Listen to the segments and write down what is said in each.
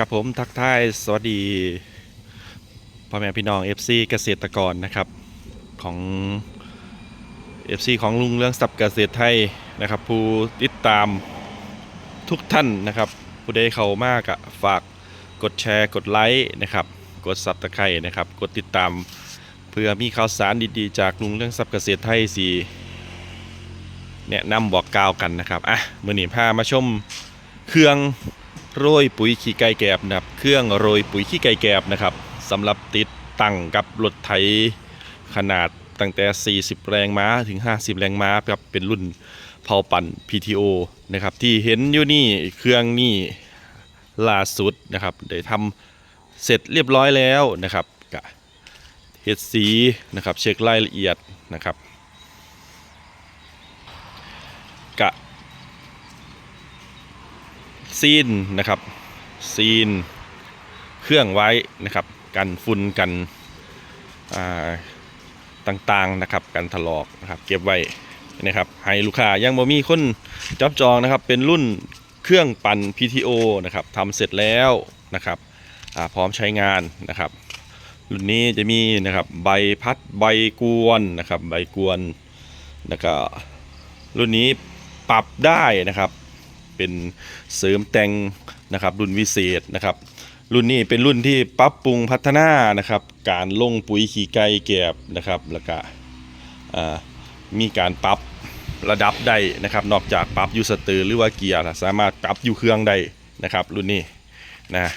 กับผมทักทายสวัสดีพ่อแม่พี่น้อง FC เกษตรกรนะครับของ FC ของลุงเรื่องสับเกษตรไทยนะครับผู้ติดตามทุกท่านนะครับ ผู้ใดเข้ามากอะฝากกดแชร์กดไลค์นะครับ กดซับตะไคร่นะครับ กดติดตามเพื่อมีข่าวสารดีๆ จากลุงเรื่องสับเกษตรไทยสีแนะนำบอกกล่าวกันนะครับอะมือหนีพามาชมเครื่อง โรยปุ๋ยขี้ไก่แกบนะครับ เครื่องโรยปุ๋ยขี้ไก่แกบนะครับสำหรับติดตั้งกับรถไถขนาดตั้งแต่ 40 แรงม้าถึง 50 แรงม้าครับเป็นรุ่นเผาปั่น PTO นะครับที่เห็นอยู่นี่เครื่องนี่ล่าสุดนะครับได้ทำเสร็จเรียบร้อยแล้วนะครับกเฮ็ดสีนะครับเช็ครายละเอียดนะครับกะ ซีนนะครับ ซีน เครื่องไว้นะครับ กันฝุ่นกันต่างๆนะครับ กันถลอกนะครับ เก็บไว้นะครับ ให้ลูกค้ายังบ่มีคนจับจองนะครับ เป็นรุ่นเครื่องปั่น PTO นะครับทำเสร็จแล้วนะครับพร้อมใช้งานนะครับรุ่นนี้จะมีนะครับใบพัดใบกวนนะครับ ใบกวนแล้วก็รุ่นนี้ปรับได้นะครับ เป็นเสริมแต่งนะครับรุ่นวิเศษนะครับ รุ่นนี้เป็นรุ่นที่ปรับปรุงพัฒนานะครับ การลงปุ๋ยขี้ไก่แกบนะครับแล้วก็มีการปรับระดับได้นะครับ นอกจากปรับอยูสเตอร์หรือว่าเกียร์สามารถปรับอยู่เครื่องได้นะครับ รุ่นนี้นะ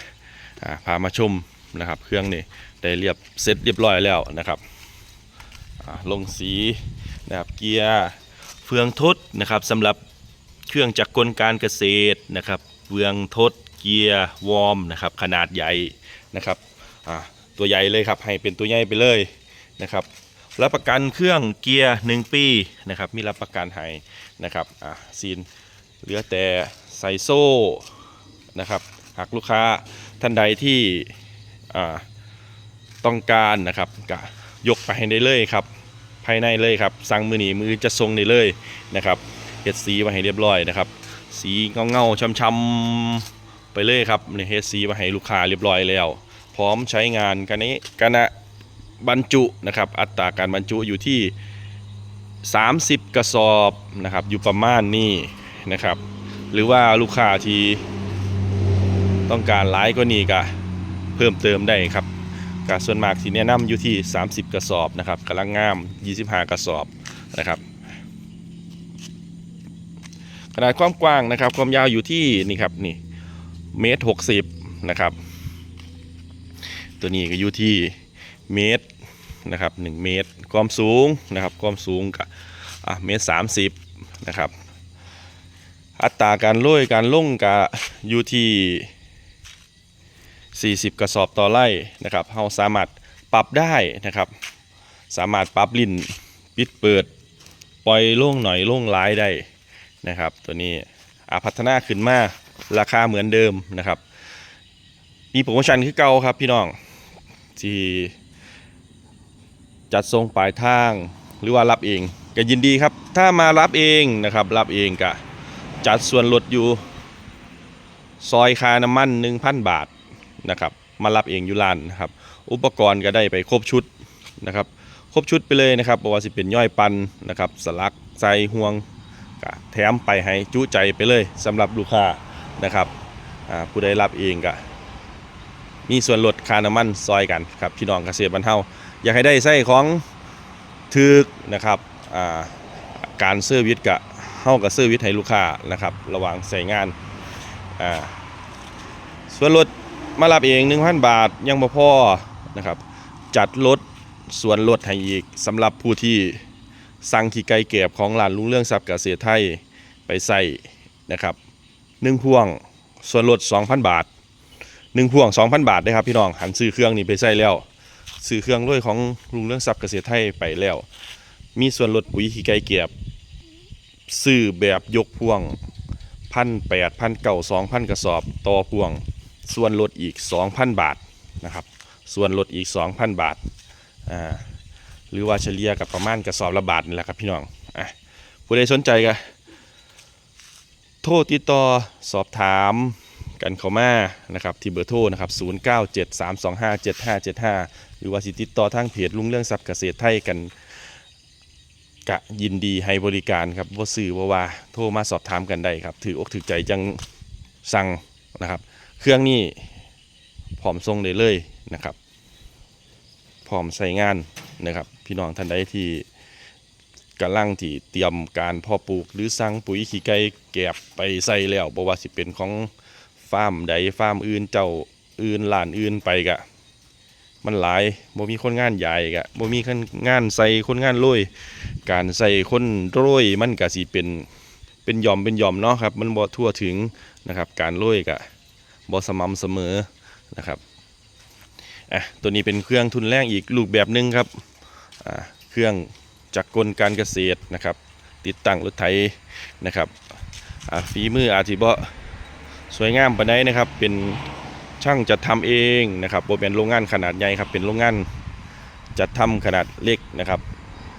พามาชมนะครับ เครื่องนี่ได้เรียบเสร็จเรียบร้อยแล้วนะครับลงสีนะครับเกียร์เฟืองทดนะครับสำหรับ เครื่องจักรกลการเกษตรนะครับเฟืองทดเกียร์วอร์มนะครับขนาดใหญ่นะครับตัวใหญ่เลยครับให้เป็นตัวใหญ่ไปเลยนะครับรับประกันเครื่องเกียร์1ปีนะครับมีรับประกันให้นะครับอ่าซีนเหลือแต่ใส่โซ่นะครับหากลูกค้าท่านใดที่ต้องการนะครับก็ยกไปให้ได้เลยครับภายในเลยครับสั่งมือหนีมือจะทรงได้เลยนะครับ เฮ็ดสีมาให้เรียบร้อยนะครับ สีเงาๆช้ำๆไปเลยครับนี่เฮ็ดสีมาให้ลูกค้าเรียบร้อยแล้ว พร้อมใช้งานกันนี้กันนะบรรจุนะครับ อัตราการบรรจุอยู่ที่ 30 กระสอบนะครับอยู่ประมาณนี้นะครับ หรือว่าลูกค้าที่ต้องการหลายก็นี่ก็เพิ่มเติมได้ครับกาส่วนมากที่แนะนำอยู่ที่ 30 กระสอบนะครับกำลังงาม 25 กระสอบนะครับ ขนาดความกว้างนะครับ ความยาวอยู่ที่นี่ครับนี่เมตรหกสิบนะครับ ตัวนี้ก็อยู่ที่เมตรนะครับหนึ่งเมตร ความสูงนะครับความสูงกับอะเมตรสามสิบนะครับ อัตราการโรยการลงกับอยู่ที่ 40 กระสอบต่อไร่นะครับเราสามารถปรับได้นะครับ สามารถปรับลิ้นปิดเปิด ปล่อยลงหน่อยลงหลายได้ นะครับ ตัวนี้อาพัฒนาขึ้นมาราคาเหมือนเดิมนะครับ มีโปรโมชั่นคือเก่าครับพี่น้องที่จัดส่งปลายทางหรือว่ารับเองก็ยินดีครับ ถ้ามารับเองนะครับ รับเองก็จัดส่วนลดอยู่ ซอยคาน้ำมัน 1,000 บาทนะครับ มารับเองอยู่ร้านนะครับ อุปกรณ์ก็ได้ไปครบชุดนะครับ ครบชุดไปเลยนะครับบอกว่าสิเป็นย่อยปันนะครับ สลักใส่ห่วง ก็แถมไปให้จุใจไปเลยสำหรับลูกค้านะครับผู้ใดรับเองก็มีส่วนลดค่าน้ำมันซอยกันครับพี่น้องเกษตรบ้านเฮาอยากให้ได้ใส่ของถึกนะครับาการเซอร์วิสกับเฮากับเซอร์วิสให้ลูกค้านะครับระหว่างใส่งานาส่วนลดมารับเอง 1,000 บาทยังบ่พอนะครับจัดลดส่วนลดให้อีกสำหรับผู้ที่ สั่งขี้ไก่เก็บของร้านลุงเรื่องทรัพย์เกษตรไทยไปใส่นะครับหนึ่งพวงส่วนลด 2,000 บาทหนึ่งพวง 2,000 บาทนะครับพี่น้องหันซื้อเครื่องนี้ไปใส่แล้วซื้อเครื่องด้วยของลุงเรื่องทรัพย์เกษตรไทยไปแล้ว มีส่วนลดปุ๋ยขี้ไก่เก็บซื้อแบบยกพวงพันแปดพันเก่าสองพันกระสอบต่อพวง ส่วนลดอีก 2,000 บาทนะครับ ส่วนลดอีก 2,000 บาทอ่า หรือว่าเฉลี่ยกับประมาณกระสอบละบาทนี่แหละครับพี่น้องอะผู้ใดสนใจก็โทรติดต่อสอบถามกันเข้ามานะครับที่เบอร์โทรนะครับ 0973257575 หรือว่าสิติดต่อทางเพจลุงเรื่องทรัพย์เกษตรไทยกันกะยินดีให้บริการครับว่าสื่อว่าว่าโทรมาสอบถามกันได้ครับ ถืออกถือใจจังสั่งนะครับ เครื่องนี้พร้อมส่งได้เลยนะครับพร้อมใส่งาน นะครับ พี่น้องท่านใดที่กำลังที่เตรียมการพาะปลูก หรือสั่งปุ๋ยขี้ไก่แกบไปใส่แล้วบ่ว่าสิเป็นของฟาร์มใดฟาร์มอื่นเจ้าอื่นหลานอื่นไปกะ มันหลายบ่มีคนงานใหญ่กะบ่มีคนงานใส่คนงานโรยการใส่คนโรยมันก็สิเป็นเป็นยอมเป็นยอมเนาะครับ มันบ่ทั่วถึงนะครับ การโรยกะบ่สม่ำเสมอนะครับอะตัวนี้เป็นเครื่องทุนแรงอีกรูปแบบหนึงครับ เครื่องจักรกลการเกษตรนะครับ ติดตั้งรถไถนะครับฝีมืออาจสิบ่สวยงามปานใดนะครับ เป็นช่างจัดทำเองนะครับโบเป็นโรงงานขนาดใหญ่ครับ เป็นโรงงานจัดทำขนาดเล็กนะครับ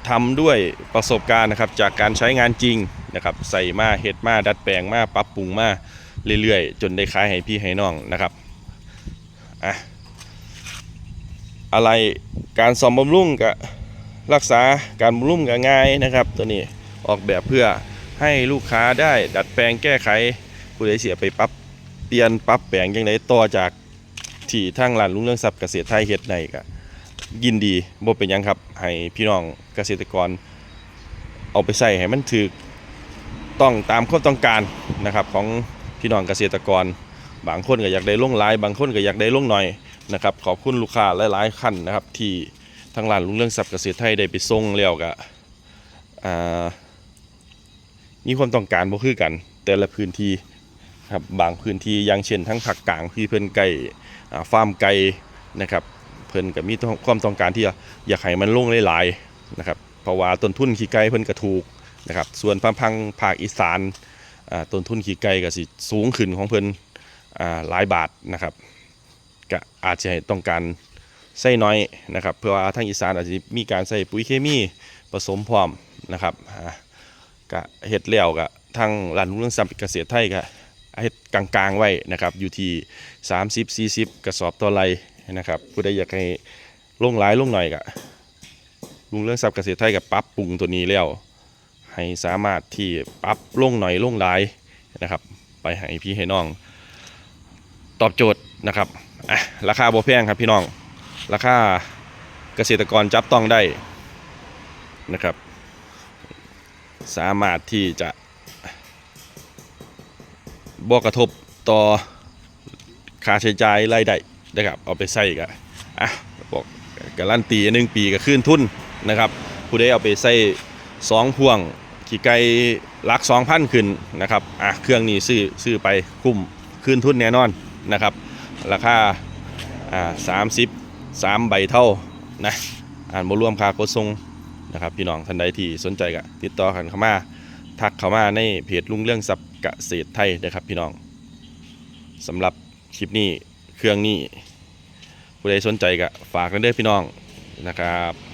ทำด้วยประสบการณ์นะครับจากการใช้งานจริงนะครับใส่มาเฮ็ดมาดัดแปลงมาปรับปรุงมาเรื่อยๆ จนได้ขายให้พี่ให้น้องนะครับอะอะไรการซ่อมบำรุงกับ รักษาการบำรุงกับง่ายนะครับ ตัวนี้ออกแบบเพื่อให้ลูกค้าได้ดัดแปลงแก้ไขผู้ใดเสียไปปรับเปลี่ยนปรับแปลงยังไงต่อจากที่ทางร้านลุงเรื่องทรัพย์เกษตรไทยเฮ็ดได้ก็ยินดีบ่เป็นยังครับ ให้พี่น้องเกษตรกร เอาไปใส่ให้มันถูกต้องตามความต้องการนะครับของพี่น้องเกษตรกร บางคนก็อยากได้ลงหลาย บางคนก็อยากได้ลงหน่อยนะครับขอบคุณลูกค้าหลายๆคันนะครับที่ ทางร้านลุงเรื่องทรัพย์เกษตรไทยได้ไปส่งแล้วก็อ่ามีความต้องการบ่คือกัน แต่ละพื้นที่ครับบางพื้นที่อย่างเช่นทั้งภาคกลางที่เพิ่นไก่อ่าฟาร์มไก่นะครับ เพิ่นก็มีความต้องการที่อยากให้มันลงหลายๆนะครับเพราะว่าต้นทุนขี้ไก่เพิ่นก็ถูกนะครับส่วนพังพังภาคอีสานอ่าต้นทุนขี้ไก่ก็สิสูงขึ้นของเพิ่นอ่าหลายบาทนะครับก็อาจจะต้องการ ใส่น้อยนะครับเพื่อว่าทางอีสานอาจจะมีการใส่ปุ๋ยเคมีผสมพร้อมนะครับก็เฮ็ดแล้วก็ทางร้านลุงเรื่องทรัพย์เกษตรไทยก็เฮ็ดกลางๆไว้นะครับอยู่ที่ 30 40 กระสอบต่อไรนะครับผู้ใดอยากให้ลงหลายลงหน่อยก็ลุงเรื่องทรัพย์เกษตรไทยกับปรับปรุงตัวนี้แล้วให้สามารถที่ปรับลงหน่อยลงหลายนะครับ ไปให้พี่ให้น้อง ตอบโจทย์นะครับอะราคาบ่แพงครับพี่น้อง ราคาเกษตรกรจับต้องได้นะครับ สามารถที่จะบ่กระทบต่อค่าใช้จ่ายรายได้นะครับเอาไปใส่ก็อะบอกการันตีหนึ่งปีก็คืนทุนนะครับ ผู้ใดเอาไปใส่สองพ่วงขี่ไก่ลักสองพันขึ้นนะครับอะเครื่องนี้ซื้อซื้อไปคุ้มคืนทุนแน่นอนนะครับ ราคาอ่าสามสิบ สามใบเท่านะอ่านบ่รวมค่าขนส่งนะครับพี่น้องท่านใดที่สนใจก็ติดต่อกันเข้ามาทักเข้ามาในเพจลุงเรื่องสับเกษตรไทยนะครับพี่น้องสำหรับคลิปนี้เครื่องนี้ผู้ใดสนใจก็ฝากกันเด้อพี่น้องนะครับ